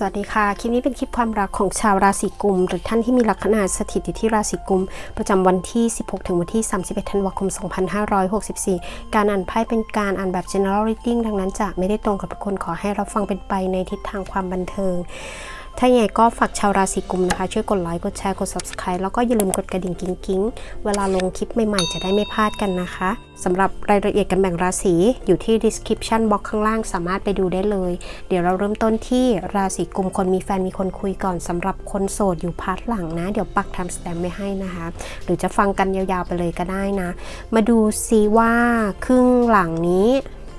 สวัสดีค่ะ คลิปนี้เป็นคลิปความรักของชาวราศีกุม หรือท่านที่มีลัคนาสถิตอยู่ที่ราศีกุม ประจำวันที่ 16 ถึงวันที่ 31 ธันวาคม 2564 การอ่านไพ่เป็นการอ่านแบบ general reading ดังนั้นจะไม่ได้ตรงกับทุกคนขอให้รับฟังเป็นไปในทิศทางความบันเทิง ถ้าอย่างไรก็ฝากชาวราศีกุมนะคะ ช่วยกดไลค์ กดแชร์ กด subscribe แล้วก็อย่าลืมกดกระดิ่งกิ๊งกิ๊งเวลาลงคลิปใหม่ๆ จะได้ไม่พลาดกันนะคะสำหรับรายละเอียดการแบ่งราศีอยู่ที่ description box ข้างล่างสามารถไปดูได้เลย เดี๋ยวเราเริ่มต้นที่ราศีกุมคนมีแฟนมีคนคุยก่อนสำหรับคนโสดอยู่พาร์ทหลังนะ เดี๋ยวปักทำสแตมไว้ให้นะคะ หรือจะฟังกันยาวๆไปเลยก็ได้นะ มาดูซิว่าครึ่งหลังนี้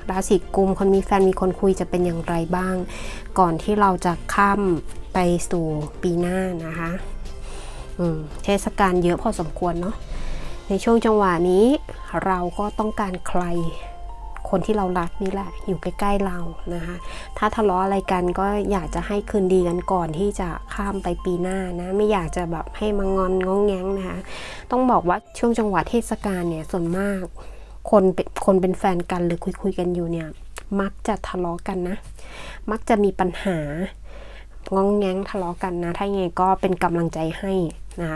ราศีกุมคนมีแฟนมีคนคุยจะเป็นอย่างไรบ้าง ก่อนที่เราจะข้ามไปสู่ปีหน้านะคะเทศกาลเยอะพอสมควรเนาะในช่วงจังหวะนี้เราก็ต้องการใครคนที่เรารักนี่แหละอยู่ใกล้ๆเรานะคะถ้าทะเลาะอะไรกันก็อยากจะให้คืนดีกันก่อนที่จะข้ามไปปีหน้านะไม่อยากจะแบบให้มางอนงองแงงนะคะต้องบอกว่าช่วงจังหวะเทศกาลเนี่ยส่วนมาก คนเป็นคนเป็นแฟนกันหรือคุยคุยกันอยู่เนี่ย มักจะทะเลาะกันนะ มักจะมีปัญหางองแงงทะเลาะกันนะ ถ้ายังไงก็เป็นกำลังใจให้นะ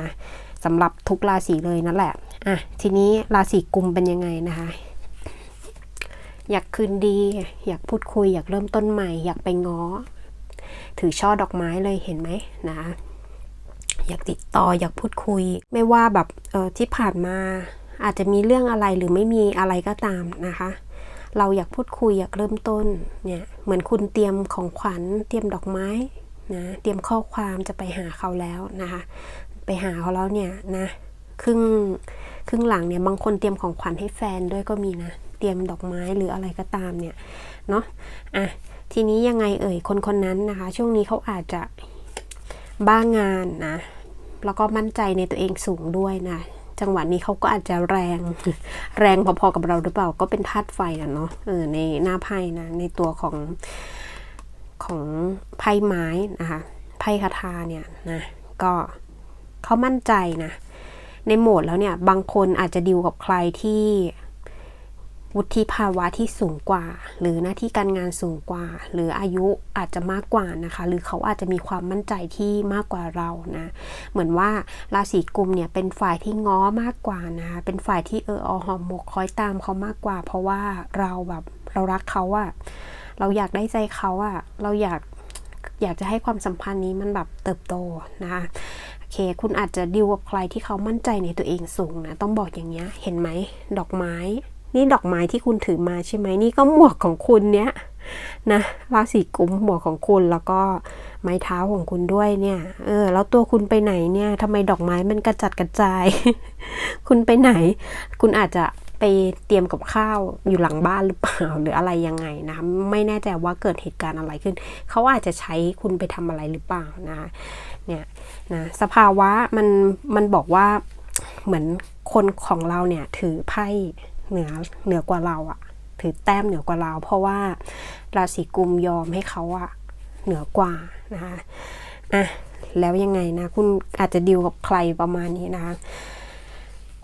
สำหรับทุกราศีเลยนั่นแหละอะทีนี้ราศีกุมเป็นยังไงนะคะอยากคืนดี อยากพูดคุย อยากเริ่มต้นใหม่ อยากไปง้อ ถือช่อดอกไม้เลยเห็นไหมนะอยากติดต่ออยากพูดคุย ไม่ว่าแบบเออที่ผ่านมา อาจจะมีเรื่องอะไรหรือไม่มีอะไรก็ตามนะคะ เราอยากพูดคุยอยากเริ่มต้นเนี่ยเหมือนคุณเตรียมของขวัญเตรียมดอกไม้นะเตรียมข้อความจะไปหาเขาแล้วนะคะ ไปหาเขาแล้วเนี่ยนะครึ่งครึ่งหลังเนี่ยบางคนเตรียมของขวัญให้แฟนด้วยก็มีนะเตรียมดอกไม้หรืออะไรก็ตามเนี่ยเนาะอะทีนี้ยังไงเอ่ยคนคนนั้นนะคะ ช่วงนี้เขาอาจจะบ้างานนะแล้วก็มั่นใจในตัวเองสูงด้วยนะ จังหวะนี้เขาก็อาจจะแรง แรงพอๆกับเราหรือเปล่าก็เป็นธาตุไฟอะเนาะเออในหน้าไพ่นะ ในตัวของของไพ่ไม้นะคะไพ่คาถาเนี่ยนะก็เขามั่นใจนะ ในโหมดแล้วเนี่ย บางคนอาจจะดิวกับใครที่ วุฒิภาวะที่สูงกว่า หรือหน้าที่การงานสูงกว่า หรืออายุอาจจะมากกว่านะคะ หรือเขาอาจจะมีความมั่นใจที่มากกว่าเรานะ เหมือนว่าราศีกุมเนี่ยเป็นฝ่ายที่ง้อมากกว่านะ เป็นฝ่ายที่เอออหอมหมกคอยตามเขามากกว่า เพราะว่าเราแบบเรารักเขาอะเราอยากได้ใจเขาอะเราอยากอยากจะให้ความสัมพันธ์นี้มันแบบเติบโตนะคะโอเคคุณอาจจะดิวกับใครที่เขามั่นใจในตัวเองสูงนะ ต้องบอกอย่างเงี้ย เห็นไหม ดอกไม้ นี่ดอกไม้ที่คุณถือมาใช่ไหมนี่ก็หมวกของคุณเนี้ยนะราศีกุมหมวกของคุณแล้วก็ไม้เท้าของคุณด้วยเนี่ย เออ แล้วตัวคุณไปไหนเนี่ยทำไมดอกไม้มันกระจัดกระจาย คุณไปไหน คุณอาจจะไปเตรียมกับข้าวอยู่หลังบ้านหรือเปล่าหรืออะไรยังไงนะ ไม่แน่ใจว่าเกิดเหตุการณ์อะไรขึ้น เขาอาจจะใช้คุณไปทำอะไรหรือเปล่านะเนี่ยนะสภาวะมันมันบอกว่าเหมือนคนของเราเนี่ยถือไพ่ เหนือเหนือกว่าเราอะถือแต้มเหนือกว่าเรา เพราะว่าราศีกุมยอมให้เขาอะเหนือกว่านะคะอะแล้วยังไงนะ คุณอาจจะดีวกับใครประมาณนี้นะคะ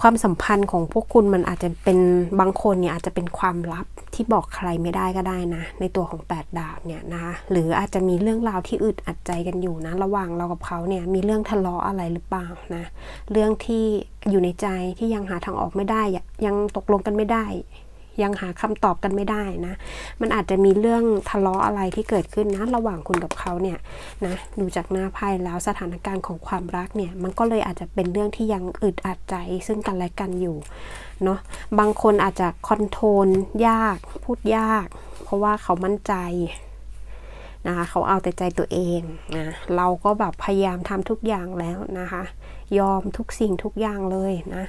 ความสัมพันธ์ของพวกคุณมันอาจจะเป็นบางคนเนี่ยอาจจะเป็นความลับที่บอกใครไม่ได้ก็ได้นะ ในตัวของแปดดาบเนี่ยนะคะหรืออาจจะมีเรื่องราวที่อึดอัดใจกันอยู่นะ ระหว่างเรากับเขาเนี่ยมีเรื่องทะเลาะอะไรหรือเปล่านะเรื่องที่อยู่ในใจที่ยังหาทางออกไม่ได้ยังตกลงกันไม่ได้ ยังหาคำตอบกันไม่ได้นะ มันอาจจะมีเรื่องทะเลาะอะไรที่เกิดขึ้นนะระหว่างคุณกับเขาเนี่ยนะดูจากหน้าไพ่แล้วสถานการณ์ของความรักเนี่ยมันก็เลยอาจจะเป็นเรื่องที่ยังอึดอัดใจซึ่งกันและกันอยู่เนาะบางคนอาจจะคอนโทรลยากพูดยาก เพราะว่าเขามั่นใจนะคะเขาเอาแต่ใจตัวเองนะเราก็แบบพยายามทำทุกอย่างแล้วนะคะ ยอมทุกสิ่งทุกอย่างเลยนะ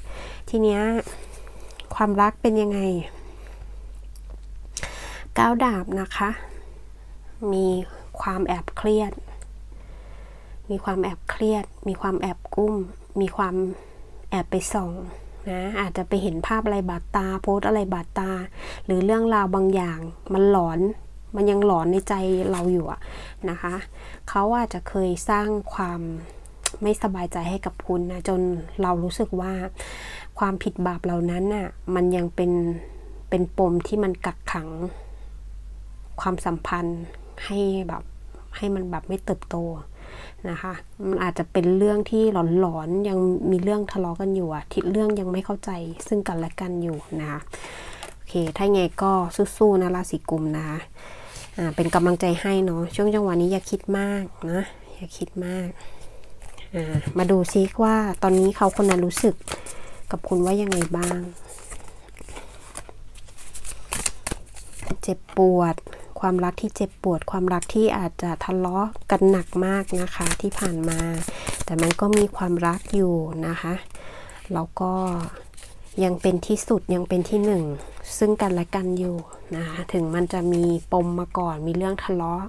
ทีเนี้ยความรักเป็นยังไง ก้าวดาบนะคะ มีความแอบเครียด มีความแอบเครียด มีความแอบกุ้ม มีความแอบไปส่องนะอาจจะไปเห็นภาพอะไรบาดตา โพสอะไรบาดตา หรือเรื่องราวบางอย่างมันหลอนมันยังหลอนในใจเราอยู่นะคะ เขาอาจจะเคยสร้างความไม่สบายใจให้กับคุณนะจนเรารู้สึกว่าความผิดบาปเหล่านั้นน่ะมันยังเป็นเป็นปมที่มันกักขัง ความสัมพันธ์ให้แบบให้มันแบบไม่เติบโตนะคะ มันอาจจะเป็นเรื่องที่หลอนๆยังมีเรื่องทะเลาะกันอยู่อะทิศเรื่องยังไม่เข้าใจซึ่งกันและกันอยู่นะคะโอเค ถ้าไงก็สู้ๆนะราศีกุมนะคะอ่าเป็นกำลังใจให้เนาะช่วงจังหวะนี้อย่าคิดมากนะอย่าคิดมากอ่ามาดูซิว่าตอนนี้เขาคนนั้นรู้สึกกับคุณว่ายังไงบ้าง เจ็บปวด ความรักที่เจ็บปวด ความรักที่อาจจะทะเลาะกันหนักมากนะคะที่ผ่านมา แต่มันก็มีความรักอยู่นะคะแล้วก็ยังเป็นที่สุดยังเป็นที่หนึ่ง ซึ่งกันและกันอยู่นะคะถึงมันจะมีปมมาก่อน มีเรื่องทะเลาะ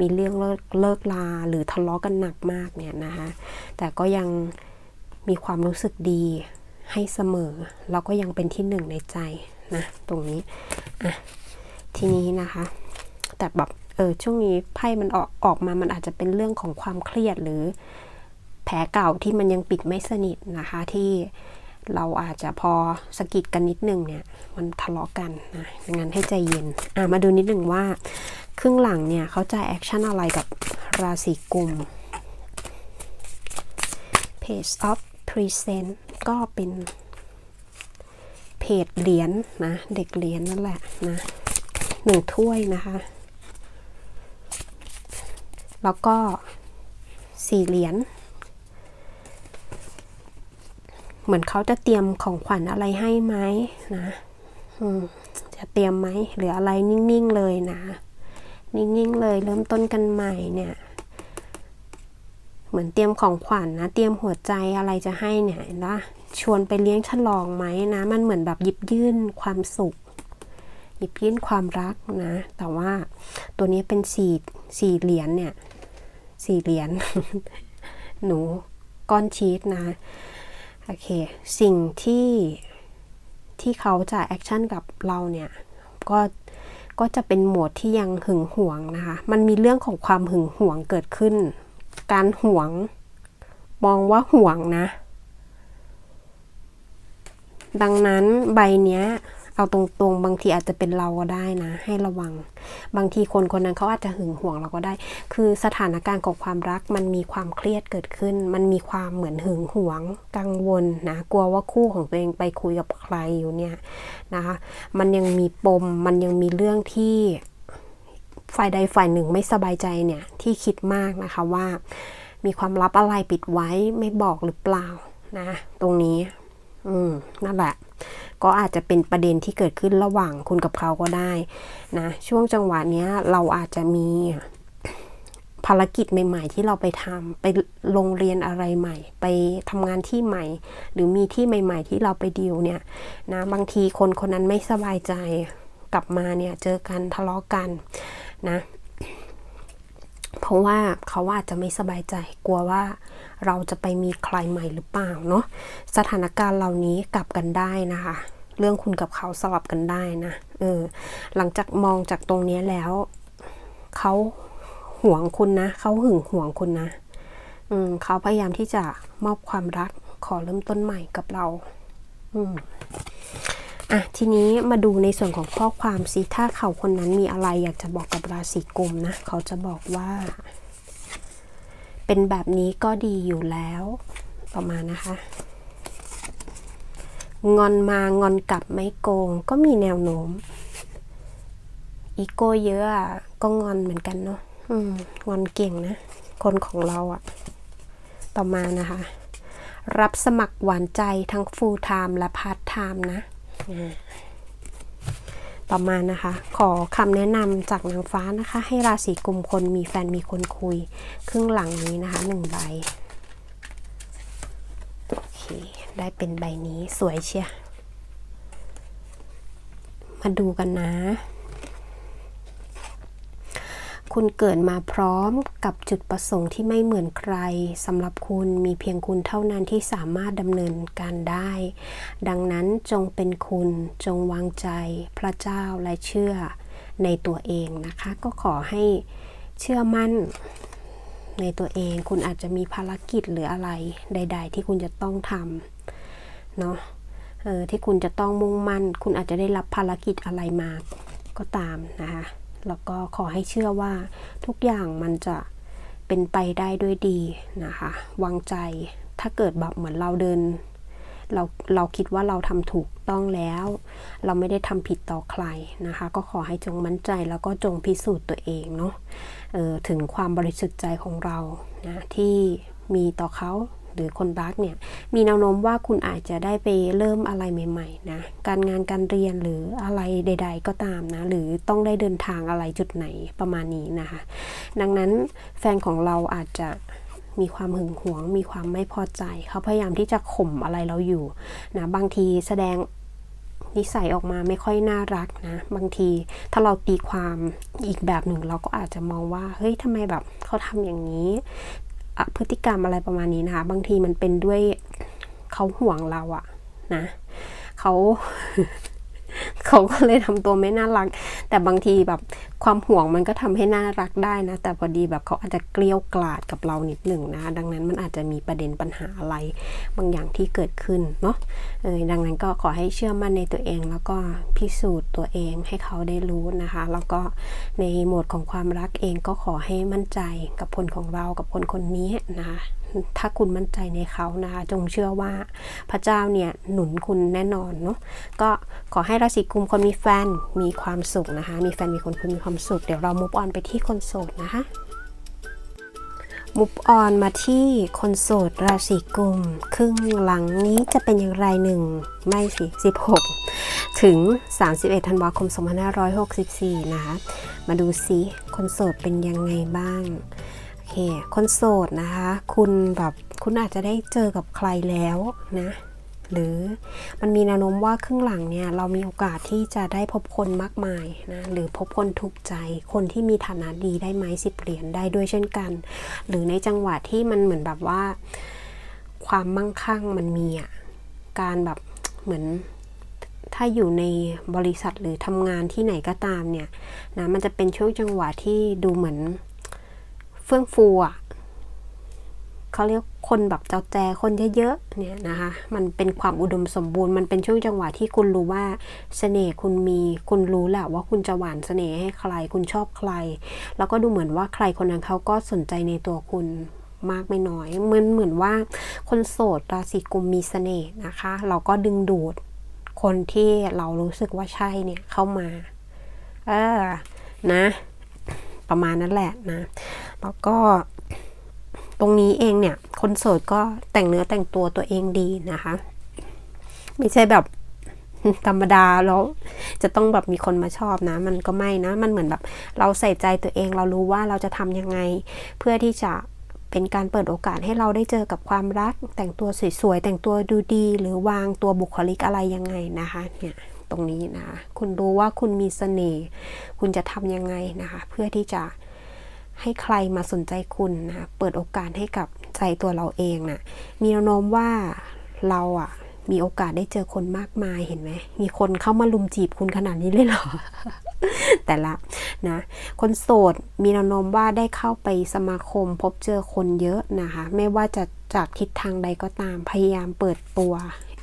มีเรื่องเลิกเลิกลาหรือทะเลาะกันหนักมากเนี่ยนะคะแต่ก็ยังมีความรู้สึกดีให้เสมอแล้วก็ยังเป็นที่หนึ่งในใจนะตรงนี้อะทีนี้นะคะ แต่แบบเออช่วงนี้ไพ่มันออกออกมามันอาจจะเป็นเรื่องของความเครียดหรือ แผลเก่าที่มันยังปิดไม่สนิทนะคะที่เราอาจจะพอสกิดกันนิดนึงเนี่ย มันทะเลาะกันนะงั้นให้ใจเย็น อะมาดูนิดนึงว่า ครึ่งหลังเนี่ยเขาจะแอคชั่นอะไรกับราศีกุม Page of Present ก็เป็นเพจเหรียญนะ เด็กเหรียญนั่นแหละนะหนึ่งถ้วยนะคะ แล้วก็สี่เหรียญเหมือนเขาจะเตรียมของขวัญอะไรให้ไหมนะจะเตรียมไหมหรืออะไรนิ่งๆเลยนะ นิ่งๆเลยเริ่มต้นกันใหม่เนี่ย เหมือนเตรียมของขวัญนนะเตรียมหัวใจอะไรจะให้เนี่ยนะชวนไปเลี้ยงฉลองไหมนะ มันเหมือนแบบหยิบยื่นความสุข หยิบยื่นความรักนะ แต่ว่าตัวนี้เป็นสี่สี่เหรียญเนี่ย สี่เหรียญหนูก้อนชีสนะ โอเค สิ่งที่ที่เขาจะแอคชั่นกับเราเนี่ย ก็ก็จะเป็นโหมดที่ยังหึงหวงนะคะ มันมีเรื่องของความหึงหวงเกิดขึ้น การหวง มองว่าหวงนะ ดังนั้นใบเนี้ย เอาตรงๆ บางทีอาจจะเป็นเราก็ได้นะ ให้ระวัง บางทีคนคนนั้นเขาอาจจะหึงหวงเราก็ได้ คือสถานการณ์ของความรักมันมีความเครียดเกิดขึ้น มันมีความเหมือนหึงหวง กังวลนะ กลัวว่าคู่ของตัวเองไปคุยกับใครอยู่เนี่ยนะคะ มันยังมีปม มันยังมีเรื่องที่ฝ่ายใดฝ่ายหนึ่งไม่สบายใจเนี่ยที่คิดมากนะคะว่ามีความลับอะไรปิดไว้ไม่บอกหรือเปล่านะ ตรงนี้ อืมนั่นแหละ ก็อาจจะเป็นประเด็นที่เกิดขึ้นระหว่างคุณกับเขาก็ได้นะช่วงจังหวะเนี้ยเราอาจจะมีภารกิจใหม่ ๆ ที่เราไปทำไปโรงเรียนอะไรใหม่ ไปทำงานที่ใหม่ หรือมีที่ใหม่ ๆ ที่เราไปดีลเนี่ยนะบางทีคนคนนั้นไม่สบายใจกลับมาเนี่ยเจอกันทะเลาะกันนะ เพราะว่าเขาอาจจะไม่สบายใจกลัวว่า เราจะไปมีใครใหม่หรือเปล่าเนาะสถานการณ์เหล่านี้กลับกันได้นะคะ เรื่องคุณกับเขาสลับกันได้นะเออหลังจากมองจากตรงนี้แล้วเขาห่วงคุณนะเขาหึงห่วงคุณนะอืมเขาพยายามที่จะมอบความรักขอเริ่มต้นใหม่กับเรา อืมอะทีนี้มาดูในส่วนของข้อความสิถ้าเขาคนนั้นมีอะไรอยากจะบอกกับราศีกุมนะ เขาจะบอกว่า เป็นแบบนี้ก็ดีอยู่แล้ว ประมาณนะคะ งอนมางอนกลับไม่โกงก็มีแนวโน้ม อีโก้เยอะอะก็งอนเหมือนกันเนาะองอนเก่งนะ คนของเราอะต่อมานะคะ รับสมัครหวานใจทั้ง full time และ part time นะ ประมาณนะคะ ขอคำแนะนำจากนางฟ้านะคะ ให้ราศีกลุ่มคนมีแฟนมีคนคุย ครึ่งหลังนี้นะคะหนึ่งใบโอเค ได้เป็นใบนี้สวยเชียมาดูกันนะ คุณเกิดมาพร้อมกับจุดประสงค์ที่ไม่เหมือนใครสำหรับคุณมีเพียงคุณเท่านั้นที่สามารถดำเนินการได้ ดังนั้นจงเป็นคุณจงวางใจ พระเจ้าและเชื่อในตัวเองนะคะ ก็ขอให้เชื่อมั่นในตัวเอง คุณอาจจะมีภารกิจหรืออะไรใด ๆ ที่คุณจะต้องทำเนาะออที่คุณจะต้องมุ่งมั่น คุณอาจจะได้รับภารกิจอะไรมาก็ตามนะคะ แล้วก็ขอให้เชื่อว่าทุกอย่างมันจะเป็นไปได้ด้วยดีนะคะ วางใจถ้าเกิดแบบเหมือนเราเดิน เราเราคิดว่าเราทำถูกต้องแล้ว เราไม่ได้ทำผิดต่อใครนะคะ ก็ขอให้จงมั่นใจแล้วก็จงพิสูจน์ตัวเองเนาะเออถึงความบริสุทธิ์ใจของเรานะที่มีต่อเขา หรือคนรักเนี่ยมีแนวโน้มว่าคุณอาจจะได้ไปเริ่มอะไรใหม่ๆนะการงานการเรียนหรืออะไรใด ๆ ก็ตามนะหรือต้องได้เดินทางอะไรจุดไหนประมาณนี้นะคะดังนั้นแฟนของเราอาจจะมีความหึงหวง มีความไม่พอใจ เขาพยายามที่จะข่มอะไรเราอยู่นะบางทีแสดงนิสัยออกมาไม่ค่อยน่ารักนะ บางทีถ้าเราตีความอีกแบบหนึ่งเราก็อาจจะมองว่า เฮ้ยทำไมแบบเขาทำอย่างนี้ พฤติกรรมอะไรประมาณนี้นะคะ บางทีมันเป็นด้วยเขาห่วงเราอะนะเขา เขาก็เลยทำตัวไม่น่ารัก แต่บางทีแบบความห่วงมันก็ทำให้น่ารักได้นะ แต่พอดีแบบเขาอาจจะเกลี้ยวกล่อดกับเรานิดหนึ่งนะ ดังนั้นมันอาจจะมีประเด็นปัญหาอะไร บางอย่างที่เกิดขึ้นเนาะเออดังนั้นก็ขอให้เชื่อมั่นในตัวเอง แล้วก็พิสูจน์ตัวเองให้เขาได้รู้นะคะ แล้วก็ในโหมดของความรักเองก็ขอให้มั่นใจกับคนของเรากับคนคนนี้นะคะ ถ้าคุณมั่นใจในเขานะคะ จงเชื่อว่าพระเจ้าเนี่ยหนุนคุณแน่นอนเนาะก็ขอให้ราศีกุมคนมีแฟนมีความสุขนะคะ มีแฟนมีคนคุณมีความสุข เดี๋ยวเรามุฟออนไปที่คนโสดนะคะมุฟออนมาที่คนโสดราศีกุม ครึ่งหลังนี้จะเป็นอย่างไรหนึ่งไม่สิ16 ถึง 31ธันวาคม 2564 นะคะ มาดูซิคนโสดเป็นยังไงบ้าง เคคนโสดนะคะ คุณแบบคุณอาจจะได้เจอกับใครแล้วนะหรือมันมีแนวโน้มว่าครึ่งหลังเนี่ยเรามีโอกาสที่จะได้พบคนมากมายนะหรือพบคนถูกใจ คนที่มีฐานะดีได้ไหมสิบเหรียญได้ด้วยเช่นกัน หรือในจังหวะที่มันเหมือนแบบว่า ความมั่งคั่งมันมีอะการแบบเหมือนถ้าอยู่ในบริษัทหรือทำงานที่ไหนก็ตามเนี่ยนะมันจะเป็นช่วงจังหวะที่ดูเหมือน เฟื่องฟูอะเขาเรียกคนแบบเจ้าแจคนเยอะๆเนี่ยนะคะ มันเป็นความอุดมสมบูรณ์ มันเป็นช่วงจังหวะที่คุณรู้ว่าเสน่ห์คุณมี คุณรู้แหละว่าคุณจะหวานเสน่ห์ให้ใคร คุณชอบใคร แล้วก็ดูเหมือนว่าใครคนนั้นเขาก็สนใจในตัวคุณมากไม่น้อย เหมือนเหมือนว่าคนโสดราศีกุมมีเสน่ห์นะคะ เราก็ดึงดูดคนที่เรารู้สึกว่าใช่เนี่ยเข้ามา เออ นะ ประมาณนั้นแหละนะ แล้วก็ตรงนี้เองเนี่ย คนโสดก็แต่งเนื้อแต่งตัวตัวเองดีนะคะ ไม่ใช่แบบธรรมดาแล้วจะต้องแบบมีคนมาชอบนะ มันก็ไม่นะ มันเหมือนแบบ เราใส่ใจตัวเองเรารู้ว่าเราจะทำยังไง เพื่อที่จะเป็นการเปิดโอกาสให้เราได้เจอกับความรัก แต่งตัวสวยๆแต่งตัวดูดี หรือวางตัวบุคลิกอะไรยังไงนะคะเนี่ยตรงนี้นะคุณรู้ว่าคุณมีเสน่ห์คุณจะทำยังไงนะคะ เพื่อที่จะ ให้ใครมาสนใจคุณนะเปิดโอกาสให้กับใจตัวเราเองนะมีแนวโน้มว่าเราอะมีโอกาสได้เจอคนมากมายเห็นไหม มีคนเข้ามาลุมจีบคุณขนาดนี้เลยเหรอ แต่ละนะ คนโสดมีแนวโน้มว่าได้เข้าไปสมาคมพบเจอคนเยอะนะคะ ไม่ว่าจะจากทิศทางใดก็ตาม พยายามเปิดตัว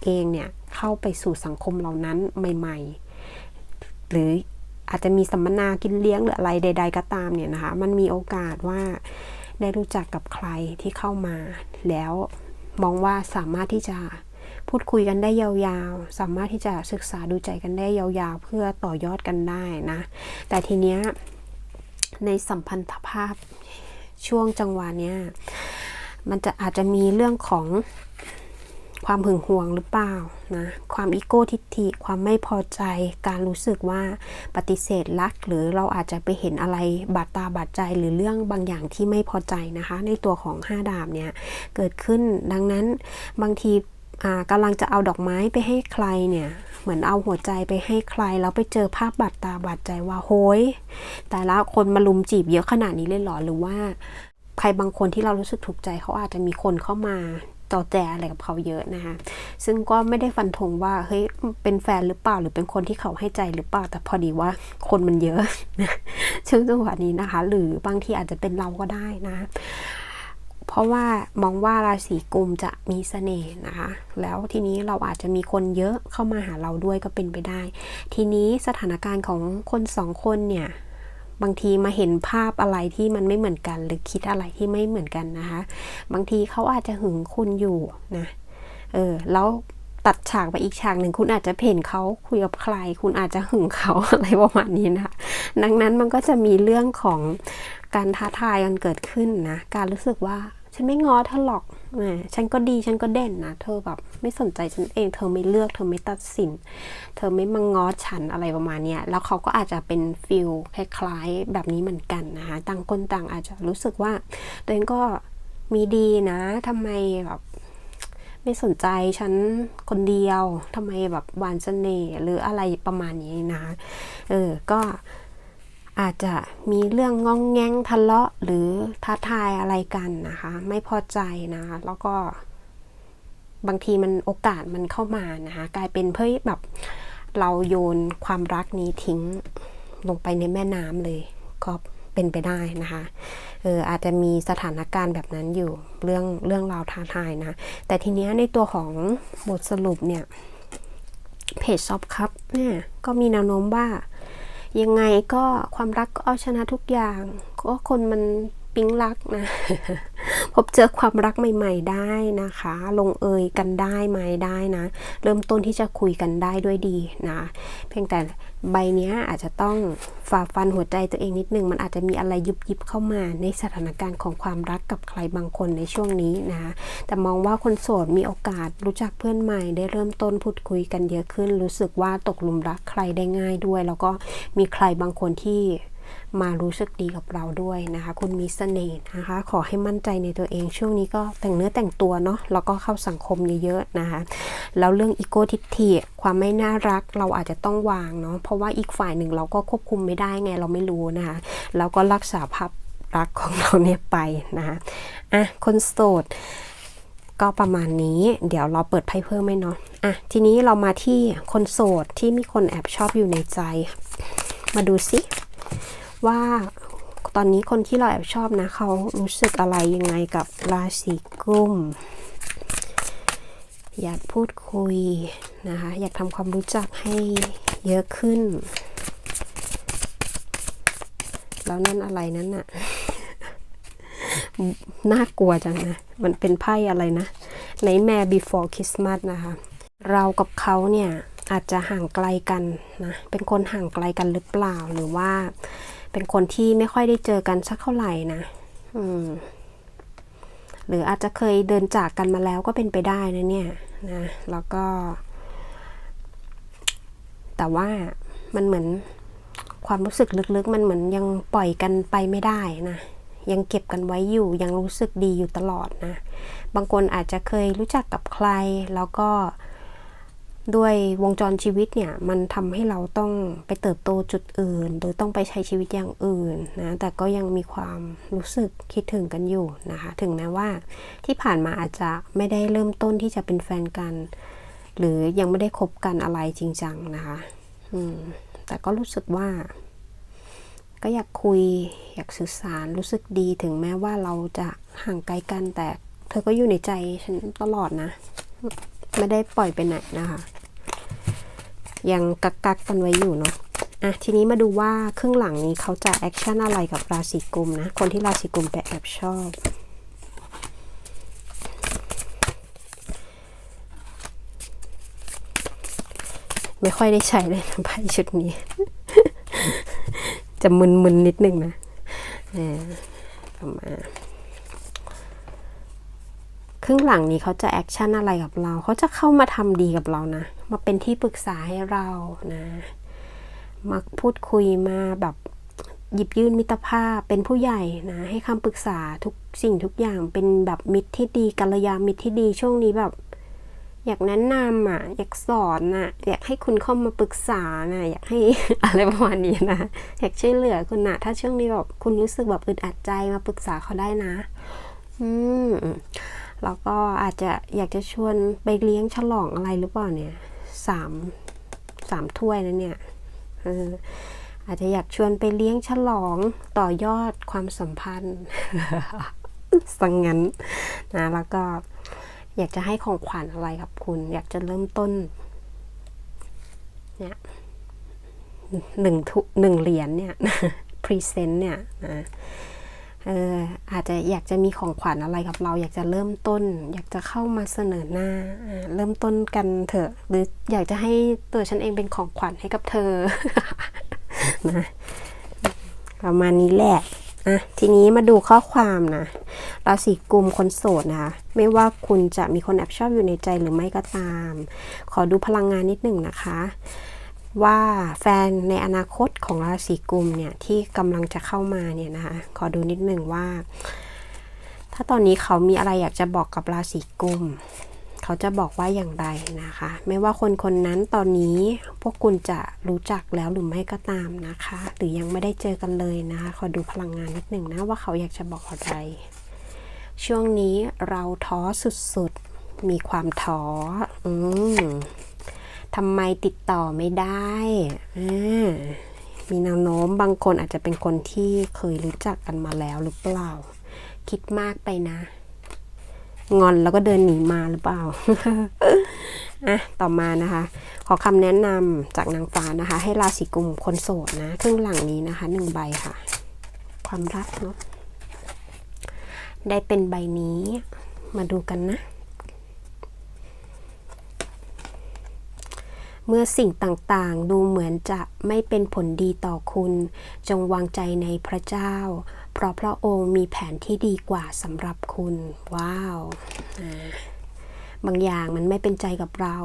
เองเนี่ย เข้าไปสู่สังคมเหล่านั้นใหม่ ๆ หรือ อาจจะมีสัมมนากินเลี้ยงหรืออะไรใด ๆ ก็ตามเนี่ยนะคะ มันมีโอกาสว่าได้รู้จักกับใครที่เข้ามา แล้วมองว่าสามารถที่จะพูดคุยกันได้ยาวๆ สามารถที่จะศึกษาดูใจกันได้ยาวๆ เพื่อต่อยอดกันได้นะ แต่ทีเนี้ยในสัมพันธภาพช่วงจังหวะเนี้ยมันจะอาจจะมีเรื่องของ ความหึงหวงหรือเปล่านะความอีโก้ทิฐิความไม่พอใจการรู้สึกว่าปฏิเสธรัก หรือเราอาจจะไปเห็นอะไรบาดตาบาดใจหรือเรื่องบางอย่างที่ไม่พอใจนะคะ ในตัวของห้าดาบเนี่ยเกิดขึ้นดังนั้นบางทีอ่ากำลังจะเอาดอกไม้ไปให้ใครเนี่ย เหมือนเอาหัวใจไปให้ใคร แล้วไปเจอภาพบาดตาบาดใจว่าโฮ้ยแต่ละคนมาลุมจีบเยอะขนาดนี้เลยหรอหรือว่าใครบางคนที่เรารู้สึกถูกใจเขาอาจจะมีคนเข้ามา ต่อแจอะไรกับเขาเยอะนะคะซึ่งก็ไม่ได้ฟันธงว่าเฮ้ยเป็นแฟนหรือเปล่าหรือเป็นคนที่เขาให้ใจหรือเปล่าแต่พอดีว่าคนมันเยอะช่วงจังหวะนี้นะคะ หรือบางทีอาจจะเป็นเราก็ได้นะ เพราะว่ามองว่าราศีกุมจะมีเสน่ห์นะคะ แล้วทีนี้เราอาจจะมีคนเยอะเข้ามาหาเราด้วยก็เป็นไปได้ ทีนี้สถานการณ์ของคนสองคนเนี่ย บางทีมาเห็นภาพอะไรที่มันไม่เหมือนกัน หรือคิดอะไรที่ไม่เหมือนกันนะคะ บางทีเขาอาจจะหึงคุณอยู่นะเออแล้วตัดฉากไปอีกฉากหนึ่งคุณอาจจะเห็นเขาคุยกับใคร คุณอาจจะหึงเขาอะไรประมาณนี้นะคะดังนั้นมันก็จะมีเรื่องของการท้าทายกันเกิดขึ้นนะ การรู้สึกว่าฉันไม่ง้อเธอหรอก แหมฉันก็ดีฉันก็เด่นนะเธอแบบไม่สนใจฉันเอง เธอไม่เลือก เธอไม่ตัดสิน เธอไม่มาง้อฉันอะไรประมาณเนี้ยแล้วเขาก็อาจจะเป็นฟิลคล้ายๆแบบนี้เหมือนกันนะคะต่างคนต่างอาจจะรู้สึกว่าตัวเองก็มีดีนะทำไมแบบไม่สนใจฉันคนเดียวทำไมแบบหวานเสน่ห์หรืออะไรประมาณนี้นะเออก็ อาจจะมีเรื่องงองแงงทะเลาะหรือท้าทายอะไรกันนะคะ ไม่พอใจนะคะ แล้วก็บางทีมันโอกาสมันเข้ามานะคะ กลายเป็นเพื่อแบบเราโยนความรักนี้ทิ้งลงไปในแม่น้ำเลยก็เป็นไปได้นะคะเอออาจจะมีสถานการณ์แบบนั้นอยู่เรื่องเรื่องราวท้าทายนะ แต่ทีเนี้ยในตัวของบทสรุปเนี่ยเพจช็อปครับเนี่ยก็มีแนวโน้มว่า ยังไงก็ความรักก็เอาชนะทุกอย่างก็คนมันปิ๊งรักนะ พบเจอความรักใหม่ ๆ ได้นะคะ ลงเอยกันได้ไหมได้นะ เริ่มต้นที่จะคุยกันได้ด้วยดีนะ เพียงแต่ใบเนี้ยอาจจะต้องฝ่าฟันหัวใจตัวเองนิดนึง มันอาจจะมีอะไรยุบยิบเข้ามาในสถานการณ์ของความรักกับใครบางคนในช่วงนี้นะแต่มองว่าคนโสดมีโอกาสรู้จักเพื่อนใหม่ ได้เริ่มต้นพูดคุยกันเยอะขึ้น รู้สึกว่าตกหลุมรักใครได้ง่ายด้วย แล้วก็มีใครบางคนที่ มารู้สึกดีกับเราด้วยนะคะ คุณมีเสน่ห์นะคะ ขอให้มั่นใจในตัวเอง ช่วงนี้ก็แต่งเนื้อแต่งตัวเนาะแล้วก็เข้าสังคมเยอะๆนะคะ แล้วเรื่องอีโก้ทิฐิความไม่น่ารักเราอาจจะต้องวางเนาะเพราะว่าอีกฝ่ายหนึ่งเราก็ควบคุมไม่ได้ไงเราไม่รู้นะคะแล้วก็รักษาภาพรักของเราเนี่ยไปนะคะอะคนโสดก็ประมาณนี้ เดี๋ยวเราเปิดไพ่เพิ่มไหมเนาะอะทีนี้เรามาที่คนโสดที่มีคนแอบชอบอยู่ในใจ มาดูสิ ว่าตอนนี้คนที่เราแอบชอบนะเขารู้สึกอะไรยังไงกับราศีกุมอยากพูดคุยนะคะ อยากทำความรู้จักให้เยอะขึ้น แล้วนั่นอะไรนั้นน่ะ น่ากลัวจังนะ มันเป็นไพ่อะไรนะ Nightmare Before Christmas นะคะ เรากับเขาเนี่ย อาจจะห่างไกลกันนะเป็นคนห่างไกลกันหรือเปล่าหรือว่า เป็นคนที่ไม่ค่อยได้เจอกันสักเท่าไหร่นะอืมหรืออาจจะเคยเดินจากกันมาแล้วก็เป็นไปได้นะเนี่ยนะแล้วก็ แต่ว่ามันเหมือนความรู้สึกลึกๆ มันเหมือนยังปล่อยกันไปไม่ได้นะยังเก็บกันไว้อยู่ยังรู้สึกดีอยู่ตลอดนะ บางคนอาจจะเคยรู้จักกับใคร แล้วก็ ด้วยวงจรชีวิตเนี่ยมันทำให้เราต้องไปเติบโตจุดอื่น หรือต้องไปใช้ชีวิตอย่างอื่นนะแต่ก็ยังมีความรู้สึกคิดถึงกันอยู่นะคะถึงแม้ว่าที่ผ่านมาอาจจะไม่ได้เริ่มต้นที่จะเป็นแฟนกัน หรือยังไม่ได้คบกันอะไรจริงจังนะคะแต่ก็รู้สึกว่า ก็อยากคุยอยากสื่อสารรู้สึกดีถึงแม้ว่าเราจะห่างไกลกันแต่ เธอก็อยู่ในใจฉันตลอดนะ ไม่ได้ปล่อยไปไหนนะคะ ยังกักกักกันไว้อยู่เนาะอะทีนี้มาดูว่าครึ่งหลังนี้เขาจะแอคชั่นอะไรกับราศีกุมนะ คนที่ราศีกุมไปแอบชอบ ไม่ค่อยได้ใช้เลยนะไพ่ชุดนี้ จะมึนๆนนิดนึงนะเออเอามา ครึ่งหลังนี้เขาจะแอคชั่นอะไรกับเรา เขาจะเข้ามาทำดีกับเรานะ มาเป็นที่ปรึกษาให้เรานะ มาพูดคุยมาแบบหยิบยื่นมิตรภาพเป็นผู้ใหญ่นะ ให้คำปรึกษาทุกสิ่งทุกอย่างเป็นแบบมิตรที่ดีกัลยาณมิตรที่ดีช่วงนี้แบบ อยากแนะนำอะ อยากสอนอะ อยากให้คุณเข้ามาปรึกษานะอยากให้อะไรประมาณนี้นะอยากช่วยเหลือคุณนะถ้าช่วงนี้แบบคุณรู้สึกแบบอึดอัดใจมาปรึกษาเขาได้นะ อืม แล้วก็อาจจะอยากจะชวนไปเลี้ยงฉลองอะไรหรือเปล่าเนี่ยสามสามถ้วยนะเนี่ยอออาจจะอยากชวนไปเลี้ยงฉลองต่อยอดความสัมพันธ์สังงั้นนะแล้วก็อยากจะให้ของขวัญอะไรกับคุณ อยากจะเริ่มต้นเนี่ยหนึ่งทุหนึ่งเหรียญเนี่ยพรีเซนต์เนี่ยนะ เอออาจจะอยากจะมีของขวัญอะไรกับเรา อยากจะเริ่มต้น อยากจะเข้ามาเสนอหน้า เริ่มต้นกันเถอะ หรืออยากจะให้ตัวฉันเองเป็นของขวัญให้กับเธอนะประมาณนี้แหละอะทีนี้มาดูข้อความนะราศีกุมคนโสดนะคะไม่ว่าคุณจะมีคนแอบชอบอยู่ในใจหรือไม่ก็ตาม ขอดูพลังงานนิดหนึ่งนะคะ ว่าแฟนในอนาคตของราศีกุมเนี่ยที่กำลังจะเข้ามาเนี่ยนะคะขอดูนิดหนึ่งว่า ถ้าตอนนี้เขามีอะไรอยากจะบอกกับราศีกุม เขาจะบอกว่าอย่างไรนะคะ ไม่ว่าคนคนนั้นตอนนี้พวกคุณจะรู้จักแล้วหรือไม่ก็ตามนะคะ หรือยังไม่ได้เจอกันเลยนะคะ ขอดูพลังงานนิดหนึ่งนะว่าเขาอยากจะบอกอะไร ช่วงนี้เราท้อสุดๆมีความท้ออืม ทำไมติดต่อไม่ได้มีแนวโน้มบางคนอาจจะเป็นคนที่เคยรู้จักกันมาแล้วหรือเปล่า คิดมากไปนะ งอนแล้วก็เดินหนีมาหรือเปล่าอะต่อมานะคะ ขอคำแนะนำจากนางฟ้านะคะ ให้ราศีกุมคนโสดนะครึ่งหลังนี้นะคะหนึ่งใบค่ะ ความรักเนาะได้เป็นใบนี้มาดูกันนะ เมื่อสิ่งต่างๆ ดูเหมือนจะไม่เป็นผลดีต่อคุณ จงวางใจในพระเจ้า เพราะพระองค์มีแผนที่ดีกว่าสำหรับคุณ ว้าว บางอย่างมันไม่เป็นใจกับเรา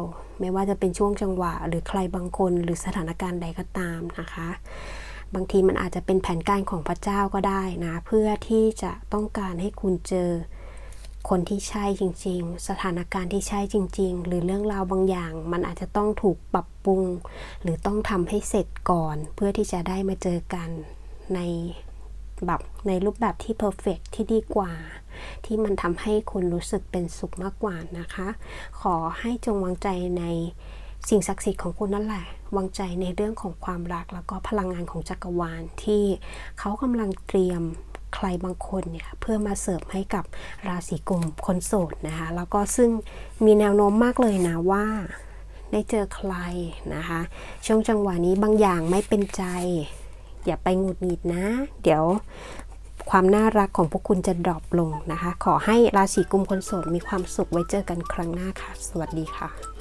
ไม่ว่าจะเป็นช่วงจังหวะ หรือใครบางคนหรือสถานการณ์ใดก็ตามนะคะ บางทีมันอาจจะเป็นแผนการของพระเจ้าก็ได้นะ เพื่อที่จะต้องการให้คุณเจอ คนที่ใช่จริง ๆ สถานการณ์ที่ใช่จริง ๆ หรือเรื่องราวบางอย่าง มันอาจจะต้องถูกปรับปรุง หรือต้องทำให้เสร็จก่อน เพื่อที่จะได้มาเจอกันในแบบในรูปแบบที่เพอร์เฟกที่ดีกว่า ที่มันทำให้คุณรู้สึกเป็นสุขมากกว่านะคะ ขอให้จงวางใจในสิ่งศักดิ์สิทธิ์ของคุณนั่นแหละ วางใจในเรื่องของความรักแล้วก็พลังงานของจักรวาลที่เขากำลังเตรียม ใครบางคนเนี่ยเพื่อมาเสิร์ฟให้กับราศีกุมคนโสดนะคะแล้วก็ซึ่งมีแนวโน้มมากเลยนะว่าได้เจอใครนะคะ ช่วงจังหวะนี้บางอย่างไม่เป็นใจ อย่าไปหงุดหงิดนะ เดี๋ยวความน่ารักของพวกคุณจะดรอปลงนะคะ ขอให้ราศีกุมคนโสดมีความสุขไว้เจอกันครั้งหน้าค่ะ สวัสดีค่ะ